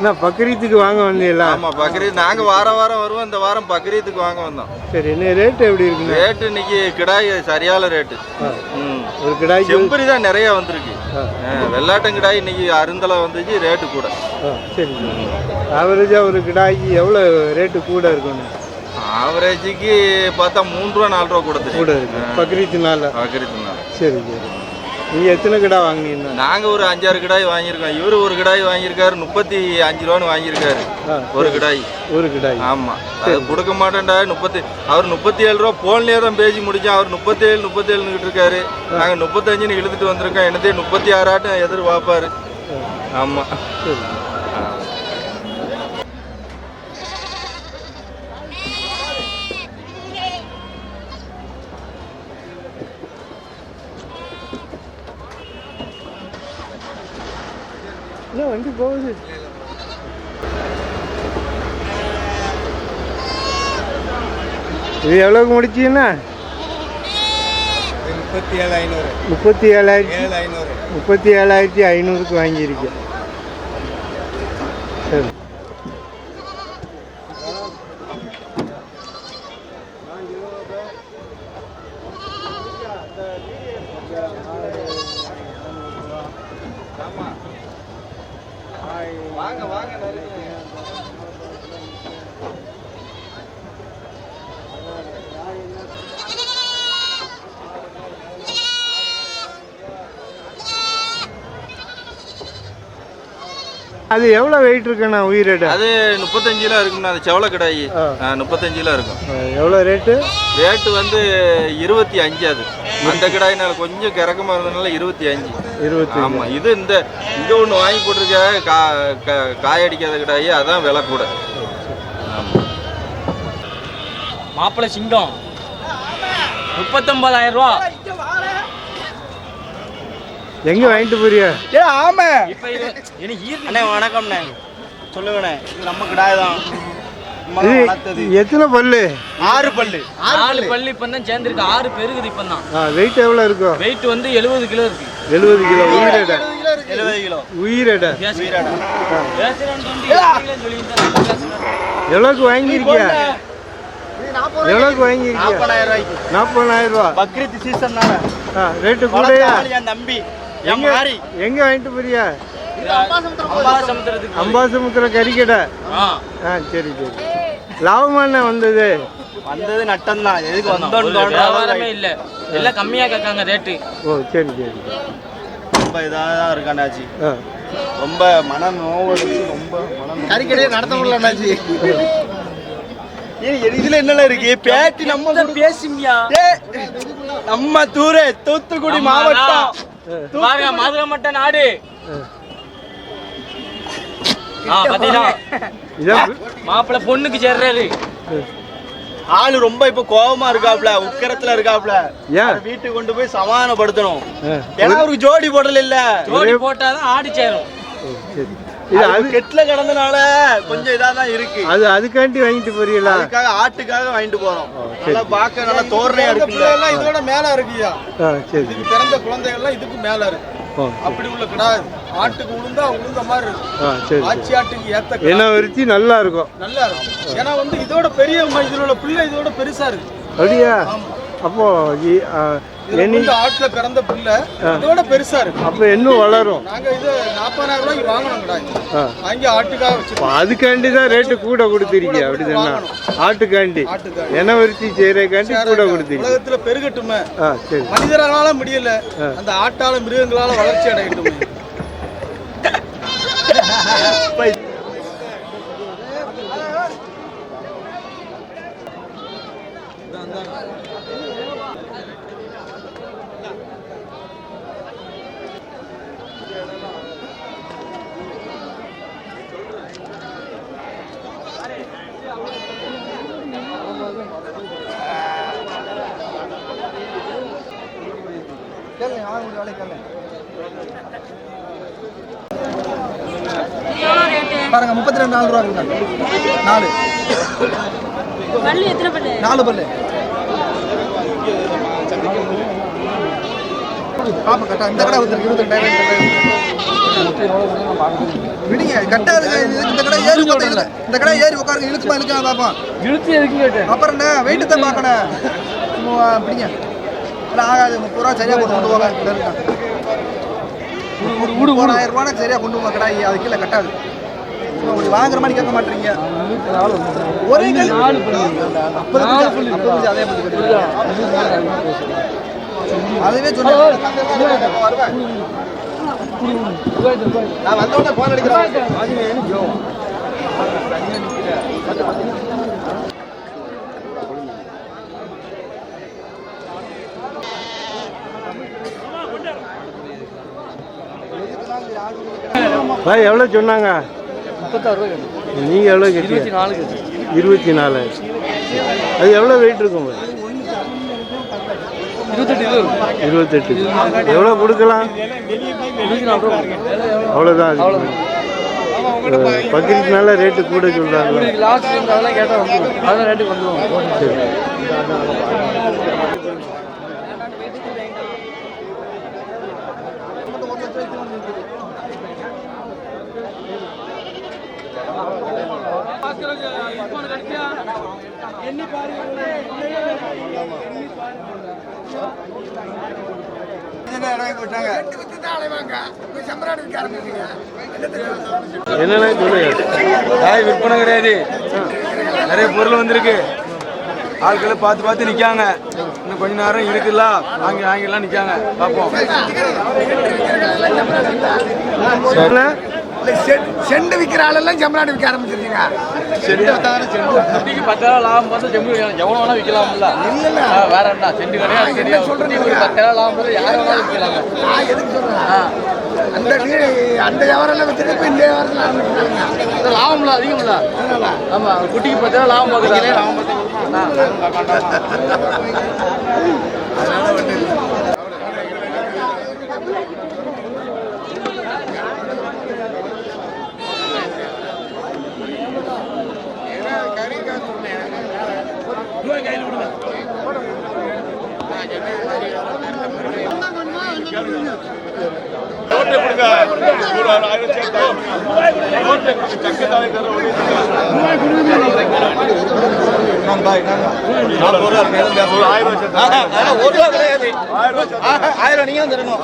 என்ன பக்ரீத்துக்கு வாங்க வந்தீங்களா? ஆமா பக்ரீத். நாங்க வாரம் வாரம் வருவோம் இந்த வாரம் பக்ரீத்துக்கு வாங்க வந்தோம். சரி என்ன ரேட் எப்படி இருக்குண்ணா ரேட்டு இன்னைக்கு கிடாய் சரியான ரேட்டு ம். ஒரு கிடாய்க்கு செம்பரி தான் நிறைய வந்திருக்கு. வெள்ளாட்டம் கிடாய் இன்னைக்கு அருந்தலை வந்துச்சு ரேட்டு கூட. சரி ஆவரேஜாக ஒரு கிடாய்க்கு எவ்வளோ ரேட்டு கூட இருக்கணும் ஆவரேஜுக்கு பார்த்தா மூணு ரூபா நாலு ரூபா கூட கூட இருக்கு. பக்ரீத்துனால. பக்ரீத்துனா சரி சரி. நீங்கள் எத்தனை கிடா வாங்கினீங்கன்னா நாங்க ஒரு அஞ்சாறு கிடாய் வாங்கியிருக்கோம். இவரு ஒரு கிடாய் வாங்கியிருக்காரு முப்பத்தி அஞ்சு ரூபான்னு வாங்கியிருக்காரு. ஒரு கிடாய். ஒரு கிடாய். ஆமா. அது கொடுக்க மாட்டேன்டா முப்பத்தி அவர் முப்பத்தி ஏழு ரூபா போன்லயே தான் பேசி முடிச்சோம் அவர் முப்பத்தி ஏழு முப்பத்தி ஏழுன்னு இருக்காரு நாங்க முப்பத்தஞ்சுன்னு இழுத்துட்டு வந்திருக்கோம். என்னதே முப்பத்தி ஆறாட்டம் எதிர்பார்ப்பாரு. ஆமா. வண்டி போகுது இது எவ்வளோக்கு முடிச்சீங்கன்னா முப்பத்தி ஏழு ஐநூறு. முப்பத்தி ஏழாயிரத்தி ஏழு ஐநூறு. முப்பத்தி ஏழாயிரத்தி ஐநூறுக்கு வாங்கியிருக்கேன். சரி. வாங்க வாங்க அது எவ்வளோ வெயிட் இருக்குண்ணா உயிரிட அது முப்பத்தஞ்சு கிலோ இருக்கும்ண்ணா அது செவல கிடாயி. முப்பத்தஞ்சு கிலோ இருக்கும். எவ்வளோ ரேட்டு ரேட்டு வந்து இருபத்தி அஞ்சு அது. அந்த கிடாயினால கொஞ்சம் கிறக்கமா இருந்ததுனால இருபத்தி அஞ்சு. இருபத்தி ஆமா இது இந்த இங்க ஒண்ணு வாங்கி போட்டிருக்க கா கா- காயடிக்காத கிடாயி அதான் விலை கூட. மாப்பிள்ளை சிங்கம். முப்பத்தொன்பதாயிரம் ரூபா. எங்கே வாங்கிட்டு போறியா? ஏ ஆமா. இப்போ இது எனக்கு அண்ணே வணக்கம்ண்ணே. சொல்லுங்கண்ணே இது நம்ம கிடாய் தான் இது எத்தனை பல்லு? ஆறு பல்லு. நாலு பள்ளி இப்போ தான் சேர்ந்துருக்கு. ஆறு பெருகுது இப்போ தான் வெயிட் எவ்வளோ இருக்கும்? வெயிட் வந்து எழுபது கிலோ இருக்கு. எழுபது கிலோ உயிரிட. எழுபது கிலோ உயிரிட. எவ்வளோக்கு வாங்கியிருக்கியா? எவ்வளோக்கு வாங்கியிருக்கியா? நாற்பதாயிரம் ரூபா. பக்ரீத் சீசன்னால. ஆ ரேட்டு கூடயா? என் எங்க வாங்கிட்டு போறியா? அம்பாசமுத்திரம் கறிக்கடை. ஆ. ஆ சரி சரி. லாபமான வந்தது? வந்தது நட்டம் தான் எதுக்கு தோணுற வியாபாரமே இல்லை. எல்லாம் கம்மியா கேட்காங்க ரேட்டு ஓ சரி சரி. ரொம்ப இதாக தான் இருக்காண்டாச்சு ரொம்ப மன நோவடிச்சு ரொம்ப மனம் கறிக்கடையே நடத்த முடியலண்ணாச்சி இதுல என்னெல்லாம் இருக்கு? பேட்டி நம்ம பேசுமியா? நம்ம தூரே தூத்துக்குடி மாவட்டம். மதுரை மட்டும் நாடு. மாப்பிள்ளை பொண்ணுக்கு சேர்றாரு. ஆளு ரொம்ப இப்ப கோவமா இருக்காப்ல உக்கரத்துல இருக்காப்ல. வீட்டுக்கு கொண்டு போய் சமாதானப்படுத்தணும். ஏன்னா அவருக்கு ஜோடி போடல இல்ல ஜோடி போட்டாதான் ஆடு சேரும். கெட்ல கிடந்தனால கொஞ்சம் இதா தான் இருக்கு. அது அதுக்காண்டி வாங்கிட்டு போறீங்களா? அதுக்காக ஆட்டுக்காக வாங்கிட்டு போறோம். நல்லா பார்க்க நல்லா தோரணையா எல்லாம் இதோட மேல இருக்குயா சரி. பிறந்த குழந்தைகள்லாம் இதுக்கு மேல இருக்கு. அப்படி உள்ள கிடாது ஆட்டுக்கு உளுந்தா உளுந்த மாதிரி இருக்கும். ஆச்சி ஆட்டுக்கு ஏத்த கிடா என்ன வரிச்சு நல்லா இருக்கும். நல்லா இருக்கும். ஏன்னா வந்து இதோட பெரிய உள்ள பிள்ளை இதோட பெருசா இருக்கு. அப்படியா? அப்போ ஆட்டுல பிறந்த பிள்ளை. இதோட பெருசா இருக்கு. அப்போ இன்னும் வளரும். நாங்க இது நாற்பதாயிரம் ரூபாய்க்கு வாங்கணும் கிடாய் ஆ. வாங்கி ஆட்டுக்காக வச்சிருக்கோம். அதுக்காண்டி தான் ரேட்டு கூட கொடுத்துருக்கீங்க அப்படி தானே ஆட்டுக்காண்டி. என வரிச்சு செய்யறதுக்காண்டி கூட கொடுத்துருக்கீங்க உலகத்துல பெருகட்டுமே. மனிதரால முடியல. அந்த ஆட்டால மிருகங்களால வளர்ச்சி அடையட்டுமே பாருங்க முப்பத்தி ரெண்டு நாலு ரூபா இருக்குங்க நாலு பல்லு எத்தனை பல்லு நாலு பல்லு பாப்பா கட்டா இந்த கடை வந்துருக்கு இருபத்தி ரெண்டாயிரம் விடுங்க கட்டாதுங்க இது- இந்த கடை ஏறி உட்காந்து இந்த கடை ஏறி உட்காருங்க இழுக்குமா இழுக்காம பார்ப்போம். இழுத்து எதுக்கு கேட்டேன்? அப்புறம் என்ன வெயிட்டு தான் பார்க்கணும். சும்மா பிடிங்க. இல்லை ஆகாது. முப்பது ரூபா சரியாக கொண்டு கொண்டு போங்க இந்த இருக்கா. விடு மூணாயிரம் ரூபா சரியாக கொண்டு போங்க கடாய் அது கீழே கட்டாது. உங்களுக்கு வாங்குற மாதிரி கேட்க மாட்டீங்க ஒரே அதே. அதுவே சொன்னேன். நான் வந்த உடனே போன் அடிக்கிறேன் பாய் எவ்வளோ சொன்னாங்க? முப்பத்தாறு ரூபாய் நீங்கள் எவ்வளோ இருபத்தி நாலு இருபத்தி நாலு. அது எவ்வளோ வெயிட் இருக்கும் பாய்? இருபத்தெட்டு கிலோ இருக்கும் இருபத்தெட்டு எவ்வளோ கொடுக்கலாம் அவ்வளோதான் பக்ரீத்னால ரேட்டு கூட சொல்கிறாங்களா லாஸ்ட் அதெல்லாம் கேட்டால் வந்துடும் அதெல்லாம் ரேட்டுக்கு வந்துடும் சரி. என்னென்ன சொல்லுங்க? தாய் விற்பனை கிடையாது. நிறைய பொருள் வந்திருக்கு. ஆட்கள் பார்த்து பார்த்து நிற்காங்க இன்னும் கொஞ்ச நேரம் இருக்குல்ல? வாங்கி வாங்கிலாம் நிற்காங்க பார்ப்போம். என்ன செண்டு விற்கிற ஆளெல்லாம் செம்மநாடு விற்க ஆரம்பிச்சிருக்கீங்க செண்டு வித்தாதானே செண்டு குட்டிக்கு பத்தாயிரம் லாபம் பார்த்து ஜம்மு எவ்வளோ வேணா விற்கலாம்ல இல்லைல்ல. ஆ, வேற என்ன? செண்டு கிடையாது. தெரியாது குட்டிக்கு ஒரு பத்தாயிரம் லாபம் பார்த்து யார் வேணாலும் விற்கலாங்க நான் எதுக்கு சொல்றேன்? அந்த நீ- அந்த வியாபாரம் வச்சுட்டு இப்ப இந்த வியாபாரத்தில் ஆரம்பிச்சிருக்காங்க லாபம்ல அதிகம்ல. ஆமா ஒரு குட்டிக்கு பத்தாயிரம் லாபம் பார்க்குறாங்க. லாபம் ஆயிரம் நீங்க வந்துடணும்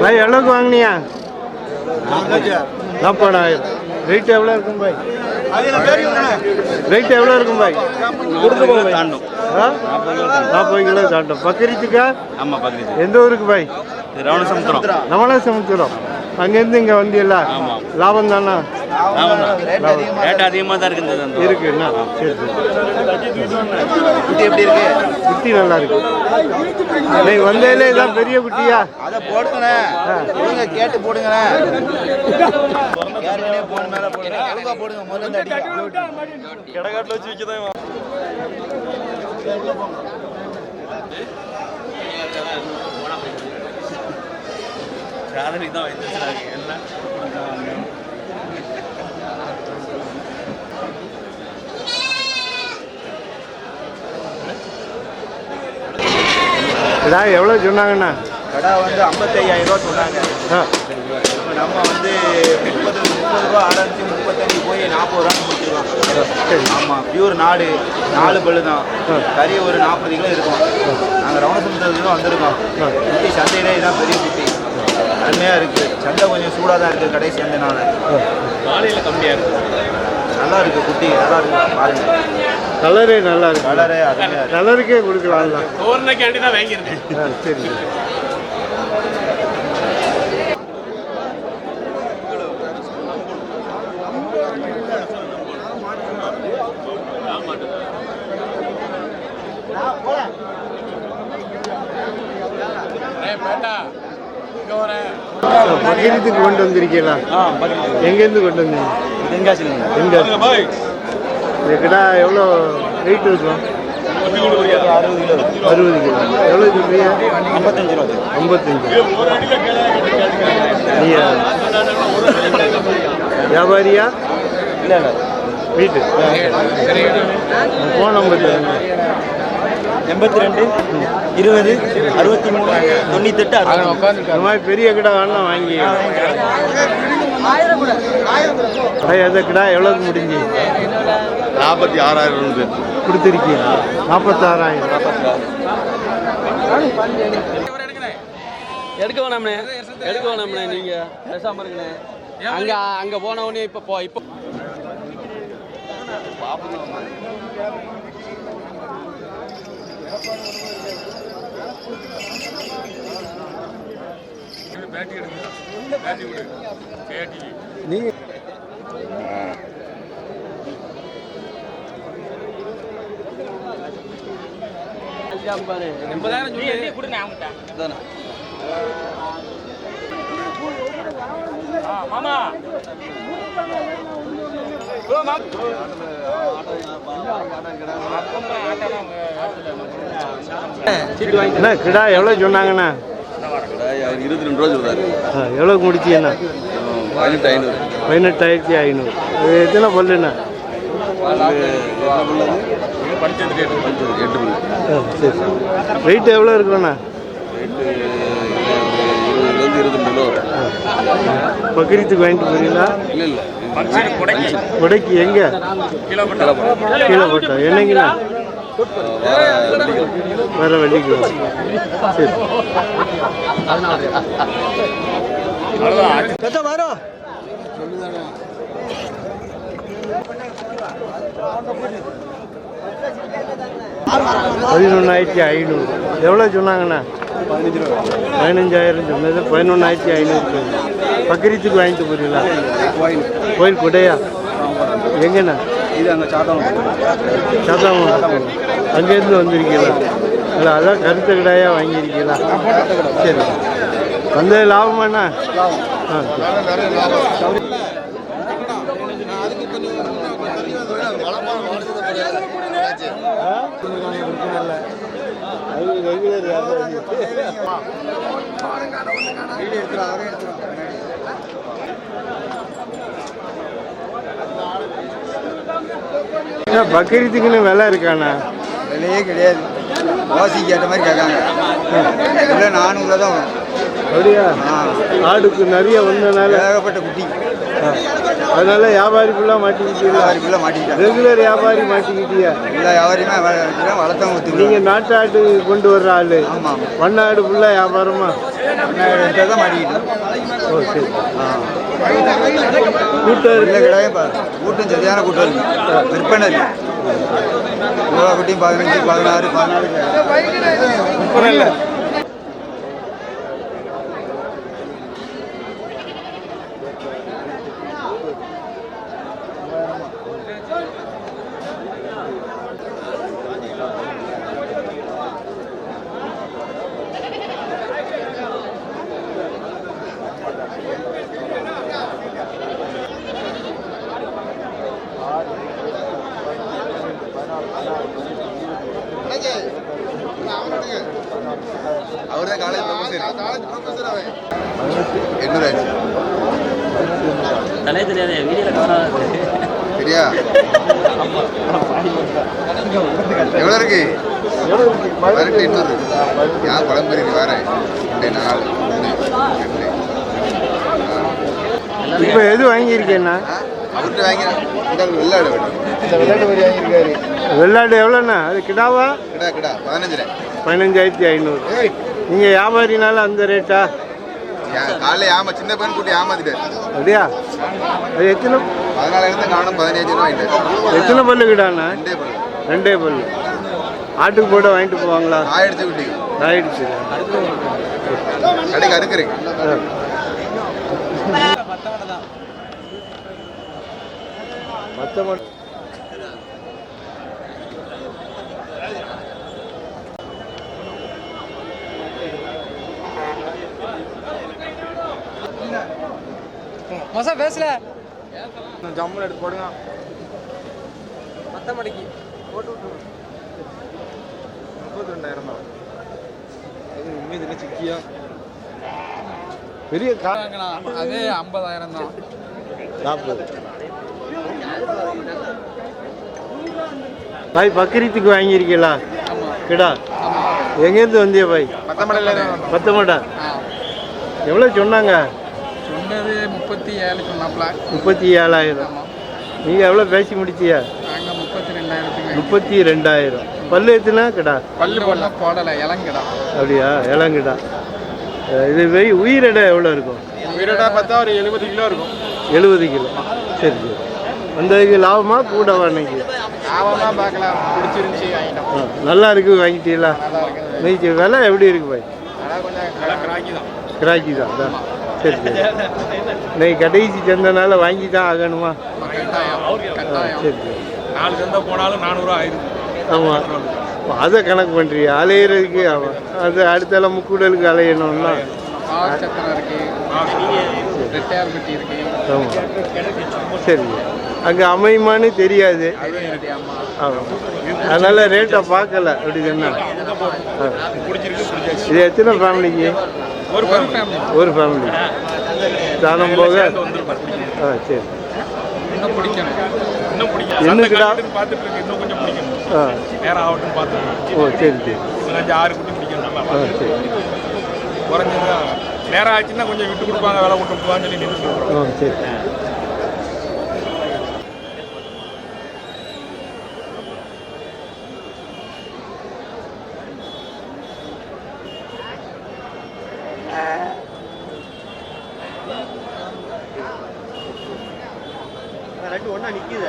பாய் எவ்வளோக்கு வாங்கினியா? நாற்பதாயிரம் ரேட் எவ்வளோ இருக்கும் பாய்? ரேட் எவ்வளோ இருக்கும் பாய்? தாண்டும் ஆ? நாற்பது கிலோ தாண்டும் பக்கரித்துக்கா ஆமாம் பக்கத்து எந்த ஊருக்கு பாய்? ரவண சமுத்திரம் நம்மளே சமைச்சிடும் அங்கேருந்து இங்கே வந்தியல்ல. லாபம் தானா? ரேட் அதிகமாக தான் இருக்குது சரி சரி. குட்டி எப்படி இருக்கு? குட்டி நல்லா இருக்கு. நீங்க வந்ததுல இதான் பெரிய குட்டியா? அதை போடுங்க கேட்டு போடுங்க. போடுங்க முதல்ல கிடக்காட்டில் வச்சு விற்க தான் சாதனைக்கு தான் வைத்திருக்கிறாங்க எல்லாம் இதா எவ்வளோ சொன்னாங்கண்ணா? கடை வந்து ஐம்பத்தையாயிரம் ரூபா சொன்னாங்க. நம்ம வந்து முப்பது முப்பது ரூபா ஆரம்பிச்சு முப்பத்தஞ்சு போய் நாற்பது ரூபா முடிச்சிருக்கோம். சரி. ஆமாம் பியூர் நாடு. நாலு பல்லு தான். கறி ஒரு நாற்பது கிலோ இருக்கும். நாங்கள் ரவணசமுத்திரத்துக்கு வந்திருக்கோம். குட்டி சந்தையிலே இதான் பெரிய குட்டி அருமையாக இருக்குது சந்தை கொஞ்சம் சூடாக தான் இருக்குது கடைசி சந்தைனால காலையில் கம்மியாக இருக்குது நல்லா இருக்குது குட்டி நல்லா இருக்குது பாருங்க. கலரே நல்லா இருக்கு. கலரே கலருக்கே கொடுக்கலாம்ல தோரணைக்காண்டி தான் வாங்கியிருந்தேன். ஆ சரி. பக்கீரத்துக்கு கொண்டு வந்திருக்கீங்களா? எங்கேருந்து கொண்டு வந்தீங்க? எங்க இந்த கிடா எவ்வளோ வெயிட் இருக்கும் அறுபது கிலோ. எவ்வளோ சொல்றீங்க ஐம்பத்தஞ்சு. ரூபா ஐம்பத்தஞ்சு வியாபாரியா? இல்லை இல்லை வீட்டு ஃபோன் நம்பர் எண்பத்தி ரெண்டு இருபது அறுபத்தி மூணு தொண்ணூத்தெட்டு இந்த மாதிரி பெரிய கிடா வேணா வாங்கி. கடை எதை கிடா எவ்வளோக்கு முடிஞ்சு? நாற்பத்தி ஆறாயிரம் கொடுத்துருக்கீங்க. நாற்பத்தாறாயிரம். எடுக்க வேணாம்ண்ணே எடுக்க வேணாம்ண்ணே நீங்க. பேசாம இருக்குண்ணே அங்க அங்க போன உடனே இப்ப போ இப்போ. அண்ணா கிடா எவ்வளோ சொன்னாங்கண்ணா? இருபத்தி ரெண்டு ரூபா சொல்றாரு. ஆ, எவ்வளோக்கு முடிச்சீங்கண்ணா பதினெட்டு ஐநூறு. பதினெட்டாயிரத்தி ஐநூறு. எத்தனை பல்லுண்ணா வெயிட் எவ்வளோ இருக்குண்ணா பக்கிரத்துக்கு வாங்கிட்டு போறீங்களா? இல்லை இல்லை. உடைக்கு எங்க? கீழே போட்டா என்னங்கண்ணா? வேற வெள்ளிக்கு வரும். சரி. பதினொன்றாயிரத்தி ஐநூறு. எவ்வளோ சொன்னாங்கண்ணா? பதினஞ்சாயிரம் சொன்னது. பதினொன்றாயிரத்தி ஐநூறு பக்கிரத்துக்கு வாங்கிட்டு போறீங்களா? கோயில் கொடையா? எங்கண்ணா? இது அங்கே சாத்தம் சாத்தாம அங்கேருந்து வந்திருக்கீங்களா? இல்லை அதான் கருத்து கடாயா வாங்கியிருக்கீங்களா? சரி. வந்தது லாபமாண்ணா ஆ பக்ரீத்துக்குன்னு விலை இருக்காண்ணா? விலையே கிடையாது. வாசிக்கு ஏற்ற மாதிரி கேட்காங்க. இல்லை நானூறுல தான் வரும். அப்படியா? ஆடுக்கு நிறைய வந்தனால ஏகப்பட்ட குட்டி. அதனால வியாபாரி ஃபுல்லாக மாட்டிக்கிட்டீங்களா? வியாபாரிக்குள்ளே மாட்டிக்கிட்டாங்க ரெகுலர் வியாபாரி மாட்டிக்கிட்டியா? எல்லா வியாபாரியுமே வளர்த்தவங்க ஒத்துக்கலாம் நீங்க நாட்டு ஆடு கொண்டு வர்ற ஆளு. ஆமாம் ஆமாம் வண்ணாடு ஃபுல்லா வியாபாரமா? ரெண்டு தான் மாட்டிக்கிட்டோம். ஓ சரி. ஆ. கூட்டம் இல்லை கிடையாது கூட்டம் சரியான கூட்டம் இருக்கு. விற்பனை இவ்வளோ குட்டியும் பதினஞ்சு பதினாறு பதினாறு விற்பனை இல்லை அவர் தான் காலேஜ் ப்ரொஃபஸர் எண்ணூறு ஆச்சு தலையே தெரியாதே வீடியோல காணாது சரியா எவ்வளோ இருக்கு பதினெட்டு எண்ணூறு யார் பழம் பெரிய வேற ரெண்டு நாலு மூணு ரெண்டு இப்போ எது வாங்கியிருக்கேன்னா? ஆ, அவர்கிட்ட வாங்கி இந்த வெள்ளாடு வாங்கியிருக்காரு. வெள்ளாடு எவ்வளோண்ணா? அது கிடாவா? கிடா கிடா பதினஞ்சு பதினஞ்சாயிரத்தி ஐநூறு. நீங்கள் வியாபாரினால அந்த ரேட்டா? காலைல ஏமா சின்ன பையன் கூட்டி ஏமாத்திட்டாரு அப்படியா? அது எத்தனை? பதினாலாயிரத்து காணும் பதினஞ்சு ரூபா எத்தனை பல்லு கிடாண்ணா? ரெண்டே பல்லு. ரெண்டே பல்லு. ஆட்டுக்கு போட வாங்கிட்டு போவாங்களா? ஆயிடுச்சு குட்டி. ஆயிடுச்சு. கடைக்கு மற்ற மட்டும் மசா பேசல ஜம்முன்னு எடுத்து போடுங்க. மத்த மடிக்கு முப்பத்தி ரெண்டாயிரம் தான். அது உண்மையில சிக்கியா பெரிய கா அது ஐம்பதாயிரம் தான். நாற்பது. பாய் பக்ரீத்துக்கு வாங்கியிருக்கீங்களா? கிடா? எங்கேருந்து வந்திய பாய்? பத்தமாட்டா எவ்வளோ சொன்னாங்க? சொன்னது முப்பத்தி ஏழு சொன்னாப்ல முப்பத்தி ஏழாயிரம் நீங்கள் எவ்வளோ பேசி முடிச்சியா? முப்பத்தி ரெண்டாயிரம் பல்லு எத்துனா கிடா? பல்லு பல்ல போடலை இளங்கிடா. அப்படியா? இளங்கிடா. இது வெய் உயிரிடை எவ்வளோ இருக்கும்? உயிரோட பார்த்தா ஒரு எழுபது கிலோ இருக்கும். எழுபது கிலோ. சரி சரி. வந்ததுக்கு லாபமா கூட அன்னைக்கு? லாபமாக பார்க்கலாம். பிடிச்சிருந்துச்சி நல்லா இருக்கு வாங்கிட்டீங்களா? நீச்சு விலை எப்படி இருக்கு பாய்? கிராக்கி தான். கிராக்கி தான் அதான் சரி சரி. இன்னைக்கு கடைசி சந்தனால வாங்கி தான் ஆகணுமா? சரி சரி. நாலு சந்தை போனாலும் நானூறுவா ஆயிரும் ஆமாம் அதை கணக்கு பண்ணுறியா அலையிறதுக்கு அது அடுத்தால முக்கூடலுக்கு அலையணும்னா. சரி. அங்கே அமையுமான்னு தெரியாது. அதனால் ரேட்டை பார்க்கல. அப்படி சொன்னா. ஆ. இது எத்தனை ஃபேமிலிக்கு ஒரு ஃபேமிலி ஒரு ஃபேமிலி தானம் போக? ஆ சரி. இன்னும் பிடிக்கும் என்னக்குடா பார்த்துட்டு இருக்கு இன்னும் கொஞ்சம் பிடிக்கணும். ஆ. நேரம் ஆகட்டும் பார்த்துட்டு ஓ சரி சரி. ஒரு அஞ்சு ஆறு குட்டி பிடிக்கணும் ஆ சரி. குறைஞ்சது நேரம் ஆச்சுன்னா கொஞ்சம் விட்டு கொடுப்பாங்க வேலை விட்டு கொடுப்பாங்கன்னு சொல்லி நின்று சரி. ஒன்றா நிற்கிது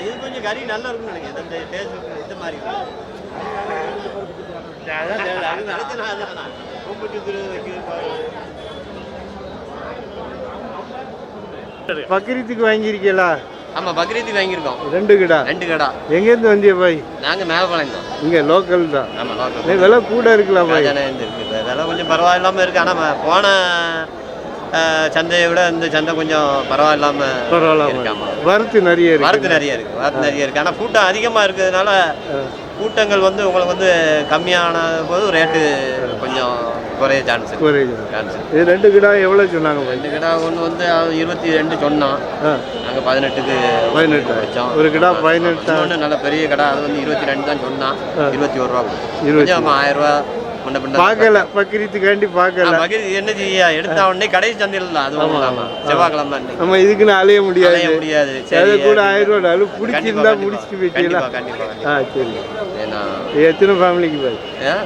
இது கொஞ்சம் கறி நல்லா இருக்கும்னு நினைக்கிறேன். இந்த டேஸ்ட் இந்த மாதிரி பக்ரீத்துக்கு வாங்கியிருக்கீங்களா? ஆமாம் பக்ரீத்துக்கு வாங்கியிருக்கோம். ரெண்டு கிடா? ரெண்டு கடா. எங்கேருந்து வந்திய பாய்? நாங்கள் மேலப்பாளையம் தான். இங்கே லோக்கல் தான். ஆமாம் நீ விலை கூட இருக்கலாம் பாய்? இருக்குது விலை கொஞ்சம் பரவாயில்லாமல் இருக்குது ஆனால் போன சந்தையை விட இந்த சந்தை கொஞ்சம் பரவாயில்லாம இருக்காமா வரத்து நிறைய இருக்கு. வரத்து நிறைய இருக்குது வரத்து நிறைய இருக்குது ஆனால் கூட்டம் அதிகமாக இருக்கிறதுனால கூட்டங்கள் வந்து உங்களுக்கு வந்து கம்மியான போது ரேட்டு கொஞ்சம் குறைய சான்ஸ் குறையுது சான்ஸ் இது ரெண்டு கிடா எவ்வளோ சொன்னாங்க ரெண்டு கிடா ஒன்று வந்து இருபத்தி ரெண்டு சொன்னோம் ஆ. நாங்கள் பதினெட்டுக்கு பதினெட்டு. வச்சோம் ஒரு கிடா பதினெட்டு. இன்னொன்று நல்ல பெரிய கடை அது வந்து இருபத்தி ரெண்டு தான் சொன்னான். இருபத்தி ஒரு ரூபா. இருபத்தி ஆயிரம் ரூபா பார்க்கல பக்ரீத்துக்காண்டி பார்க்கல. என்ன செய்ய? எடுத்த உடனே கடைசி சந்தையில் தான். அது செவ்வாய்க்கிழமை. நம்ம இதுக்குன்னு அலைய முடியாது. முடியாது. அது சரி கூட ஆயிரம் ரூபா பிடிச்சிருந்தா. முடிச்சுட்டு போயிட்டீங்களா? ஆ சரி. எத்தனை ஃபேமிலிக்கு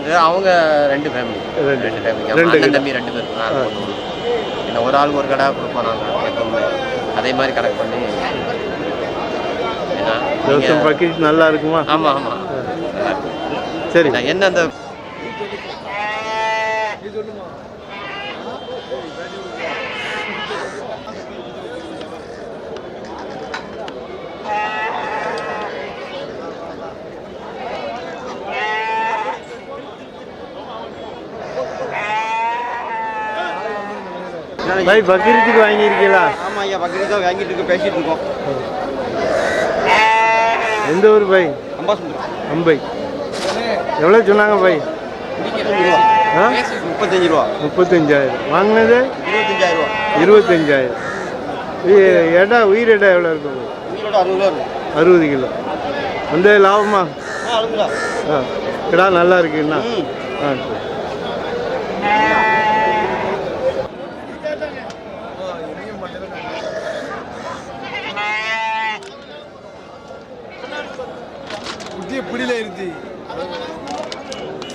இது அவங்க ரெண்டு ஃபேமிலி ரெண்டு. ரெண்டு ஃபேமிலி ரெண்டு. தம்பி ரெண்டு ஒண்ணு. என்ன ஒரு ஆள் ஒரு கடை கொடுப்போம் நாங்கள் அதே மாதிரி கணக்கு பண்ணி. நீங்க- பக்ரீத் நல்லா இருக்குமா? ஆமா ஆமா. நல்லா இருக்கு. சரி. என்ன அந்த பாய் பக்ரீத்துக்கு வாங்கியிருக்கீங்களா? ஆமாம் ஐயா பக்கத்து தான் வாங்கிட்டு இருக்கோம் பேசிட்டு இருக்கோம். எந்த ஊர் பாய்? அம்பாசுந்தரம் அம்பை. எவ்வளோ சொன்னாங்க பாய்? ஆ? முப்பத்தஞ்சு ரூபா. முப்பத்தஞ்சாயிரம். வாங்கினது? இருபத்தஞ்சாயிரம் ரூபா. இருபத்தஞ்சாயிரம். எடா உயிர் எடா எவ்வளோ இருக்கும்? உயிரோட அறுபது ரூபா இருக்கும். அறுபது கிலோ. அந்த லாபமா? ஆ கிடா நல்லா இருக்குண்ணா ஆ சரி. இருந்துச்சு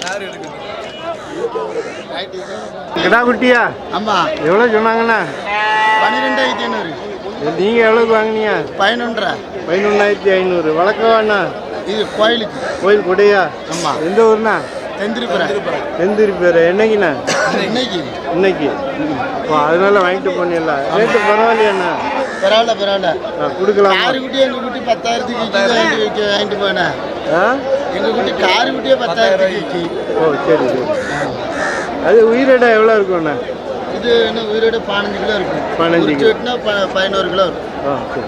யார் எடுக்குது? கிடா குட்டியா ஆமா. எவ்வளோ சொன்னாங்கண்ணா? பன்னிரெண்டாயிரத்தி ஐநூறு. நீங்கள் எவ்வளோக்கு வாங்கினீங்க? பதினொன்றரை. பதினொன்றாயிரத்தி ஐநூறு. வழக்கவாண்ணா இது கோயிலுக்கு. கோயில் கொடையா? ஆமா. எந்த ஊர்ண்ணா? தெந்திருப்புறேன் எந்திரி பேர் என்னைக்குண்ணா? இன்னைக்கு. இன்னைக்கு. ஓ அதனால வாங்கிட்டு போனிடலாம் ரேட்டு பரவாயில்லையாண்ணா? பரவாயில்ல பரவாயில்ல. கொடுக்கலாமா. காரு குட்டி எங்க குட்டி பத்தாயிரத்துக்கு விற்கி வாங்கிட்டு வைக்க வாங்கிட்டு போனேன். ஆ? எங்க குட்டி காரு குட்டியே பத்தாயிரத்துக்கு ஓ சரி சரி. அது உயிரிடை எவ்வளோ இருக்கும்ண்ணா இது என்ன உயிரோட பதினஞ்சு கிலோ இருக்கும். பதினஞ்சு கிலோ. பதினோரு கிலோ இருக்கும். ஆ சரி.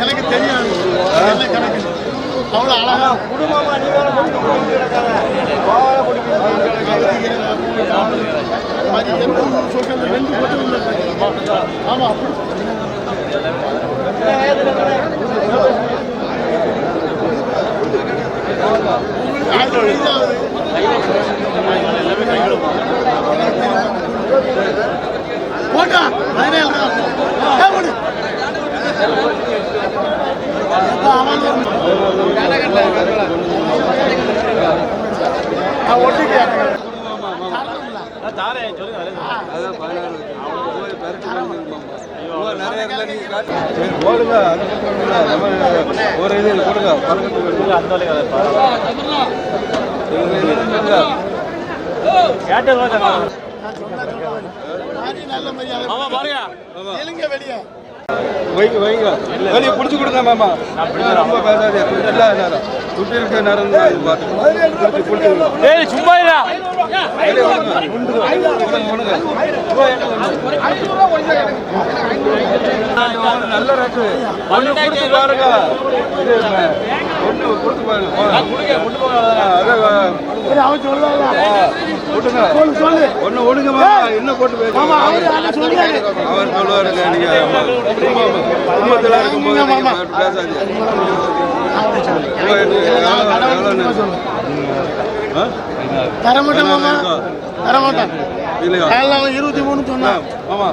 எனக்கு தெரியாது. அவ்வளோ அழகா குடும்பமா போடு போடுங்க அது மட்டும் இல்ல. ஒரு இது கொடுங்க பழக்கத்துக்கு வைங்க வைங்க. வெளியே பிடிச்சி கொடுங்க மாமா. ரொம்ப பேசாதே இல்ல நேரம் துட்டு இருக்க நேரம் பார்த்து சும்மா. நல்ல ரேட்டு. ஒன்று கொடுத்து பாருங்க. ஒன்று கொடுத்து பாருங்க. அதான் அவன் சொல்லுவாங்க இன்னும் போட்டு பேசுங்க அவர் சொல்லுவாருங்க நீங்க குடும்பத்தில் இருக்கும்போது நீங்க பேசாதீங்க. தரமாட்டேன் இருபத்தி மூணு சொன்னான். ஆமா.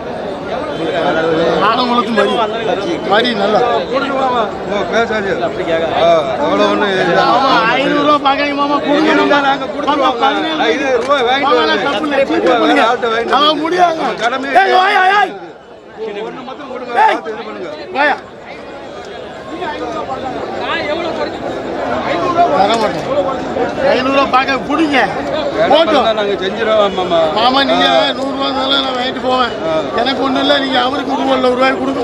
உங்களுக்கு மடி மடி நல்லா. ஆ, அவ்வளோ ஒன்று ஆமா ஐநூறு ரூபா பாக்காங்க மாமா கொடுங்க நாங்கள் கொடுத்துருவோம் இது ரூபாய் வாங்கிட்டு. அவன் கடமை வாய், வாய், வாய். ஒன்று மட்டும் கொடுங்க. பார்த்து இது பண்ணுங்க. வாயா. தரமாட்டேன். ஐநூறு ரூபா பாக்க பிடிங்க போட்டோம் நாங்கள் மாமா. மாமா நீங்க நூறு ரூபா இருந்தாலும் நான் வாங்கிட்டு போவேன். எனக்கு ஒண்ணும் இல்லை நீங்க அவருக்கு ஒரு ரூபாய் கொடுங்க.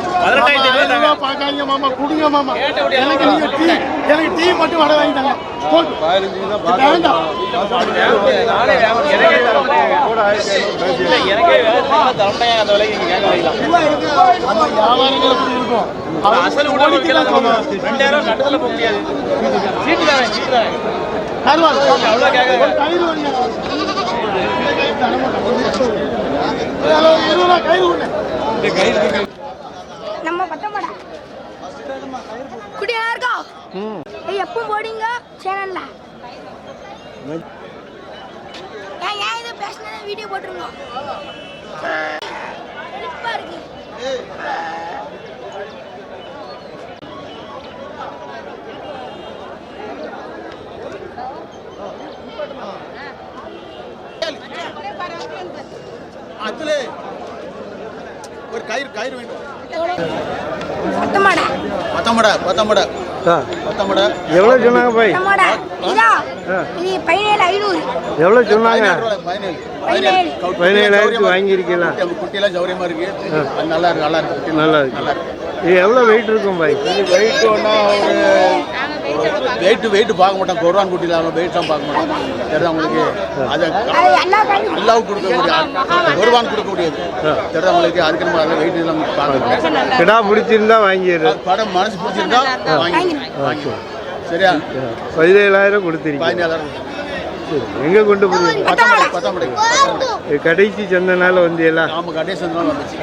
பாக்காதீங்க மாமா கொடுங்க மாமா. எனக்கு நீங்க டீ எனக்கு டீ மட்டும் வடை வாங்கிட்டாங்க இருபது ரூபா கயிறு குடியா இருக்கா? எப்போ போடுங்க சேனல்ல. ஏன் ஏன் இதை பேசினா வீடியோ போட்டுருங்க. வெறுப்பா இருக்கு. அதுல ஒரு கயிறு கயிறு வேண்டும். பத்தமாடா பத்தம்படா பத்தம்படா பத்தம்படா எவ்வளோ சொன்னாங்க பாய்? இதா பதினேழு ஐநூறு. எவ்வளோ சொன்னாங்க? பதினேழு பதினேழு. பதினேழாயிரத்துக்கு வாங்கியிருக்கலாம் குட்டியெல்லாம் சௌரியமா இருக்கு. அது நல்லா இருக்கு நல்லா இருக்கு நல்லா இருக்கு. இது எவ்வளோ வெயிட் இருக்கும் பாய்? வெயிட் ஒன்றா ஒரு வெயிட் வெயிட் பார்க்க மாட்டோம். கொரோனா குட்டியில் அவங்க வெயிட்லாம் பார்க்க மாட்டோம். தெரியுதா உங்களுக்கு? அது அது எல்லாவும் கொடுக்க முடியாது ஒருவான் கொடுக்க முடியாது தெரியுதா உங்களுக்கு? அதுக்கு நம்ம அதில் வெயிட் எல்லாம் பார்க்க மாட்டோம். கிடா பிடிச்சிருந்தா வாங்கிடு. அது படம் மனசு பிடிச்சிருந்தா வாங்கி வாங்கி சரியா? பதினேழாயிரம் கொடுத்துருக்கீங்க. பதினேழாயிரம். சரி எங்கே கொண்டு போறீங்க பத்தாம்படை பத்தாம்படை கடைசி சந்தனால வந்தியலா நாம கடைசி நாள் வந்துச்சு.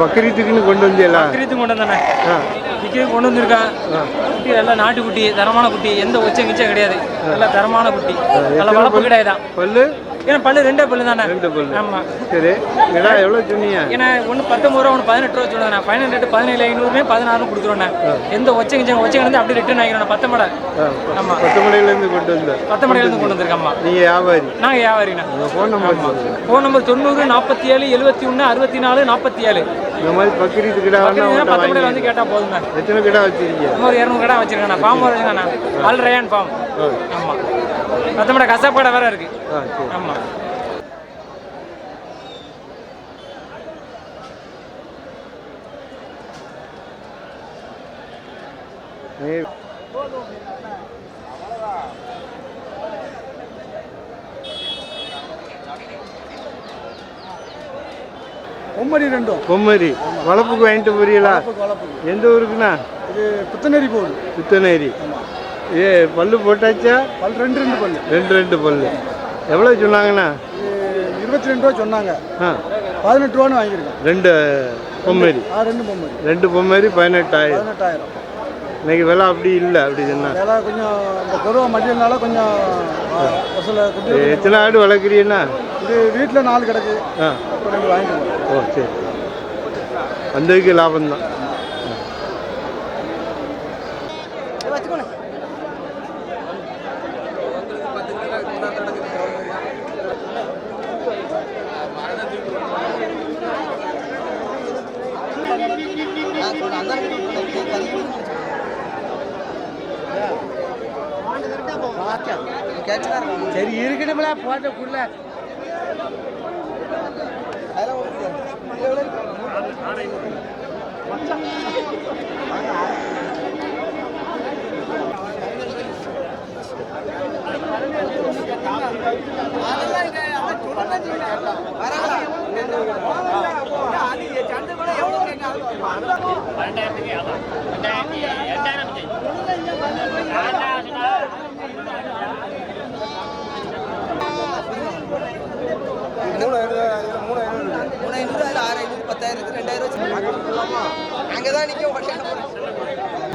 பக்ரீத்துக்குன்னு கொண்டு வந்தியலா கிரீத்து கொண்டு வந்தானே. விற்கிறது கொண்டு வந்திருக்கேன் குட்டி எல்லாம் நாட்டு குட்டி தரமான குட்டி எந்த உச்சம் கிச்சம் கிடையாது. நல்ல தரமான குட்டி. நல்ல வளர்ப்பு கிடையாது தான். பல்லு? ஏன்னா பல்லு ரெண்டே பல்லு தானே? ரெண்டு பல்லு. ஆமா. சரி கிடா எவ்வளோ சொன்னீங்க? ஏன்னா ஒன்று பத்தொம்பது ரூபா ஒன்று பதினெட்டு ரூபா சொல்லுவேன். ஃபைனல் ரேட்டு பதினேழு ஐநூறுமே பதினாறு கொடுத்துருவேன் எந்த ஒச்சங்க ஒச்சங்க வந்து அப்படியே ரிட்டர்ன் ஆகிக்கிறோம் பத்த மடை. ஆமா. பத்து மணிலேருந்து கொண்டு வந்தேன் பத்த மடையிலேருந்து கொண்டு வந்திருக்கம்மா நீங்கள் வியாபாரி. நாங்கள் வியாபாரிண்ணா. ஃபோன் நம்பர் ஃபோன் நம்பர் தொண்ணூறு நாற்பத்தி ஏழு எழுபத்தி ஒன்று அறுபத்தி நாலு நாற்பத்தி ஏழு இந்த மாதிரி பக்ரீத்து கிடா பத்து உங்கள்கிட்ட வந்து கேட்டால் வாங்கி எத்தனை கிடா வச்சிருக்கீங்க? இன்னொரு இரநூறு கடை வச்சிருக்கேன் ஃபார்ம் வச்சுருக்கேண்ணா அல் ரயான் ஃபார்ம் ஆமாம் பத்து மடை கசாப் கடை வேற இருக்கு. ஆமாம் பொம்மடி ரெண்டும். பொம்மரி. வளப்புக்கு வாங்கிட்டு போறீங்களா? எந்த ஊருக்குண்ணா? இது புத்தநேரி போகுது புத்தநேரி ஏ பல்லு போட்டாச்சா? பல் ரெண்டு ரெண்டு பல்லு. ரெண்டு ரெண்டு பல்லு. எவ்வளோ சொன்னாங்கண்ணா? இருபத்தி ரெண்டு ரூபா சொன்னாங்க. ஆ. பதினெட்டு ரூபான்னு வாங்கியிருக்கேன். ரெண்டு பொம்மரி. ஆ ரெண்டு பொம்மடி ரெண்டு பொம்மரி பதினெட்டாயிரம். பதினெட்டாயிரம். இன்னைக்கு விலை அப்படி இல்லை அப்படி சொன்னா. விலை கொஞ்சம் இந்த பருவம் மடியனால கொஞ்சம் எத்தனை ஆடு வளர்க்குறீங்கன்னா இது வீட்டில் நாலு கிடக்கு. ஆ. ரெண்டு வாங்கிட்டு ஓ சரி. வந்ததுக்கு லாபம்தான். சரி இருக்கட்டும்ல போட்டக்குள்ள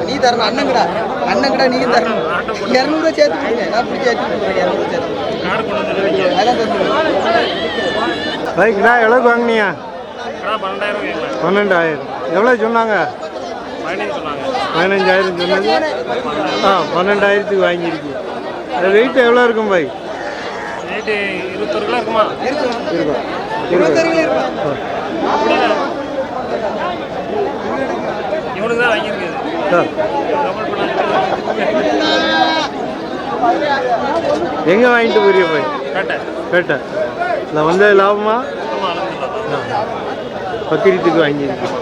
நீ தரணும் அண்ணன் கடா அண்ணன் கடா நீங்க தரணும் இரநூறுவா சேர்த்து கொடுங்க. நான் பிடிச்சி ஏற்றி இரநூறுவா சேர்த்து அதெல்லாம் தந்துடுவேன் பைக் நான் எவ்வளோக்கு வாங்கினியா பன்னெண்டாயிரம் எவ்வளோ சொன்னாங்க? பதினஞ்சாயிரம் சொன்னது ஆ பன்னெண்டாயிரத்துக்கு வாங்கியிருக்கீங்க வெயிட் எவ்வளோ இருக்கும் பைக்? ரேட்டு இருபத்தொரு கிலோ இருக்குமா? இருக்கும். இருபத்தறிவில் இருப்பேன் இவனுக்கு தான் வாங்கியிருக்குது சார் எங்கே வாங்கிட்டு போறிய கரெக்டா கேட்டேன் நான் வந்தது லாபமா? பக்கிரத்துக்கு வாங்கியிருக்கேன்.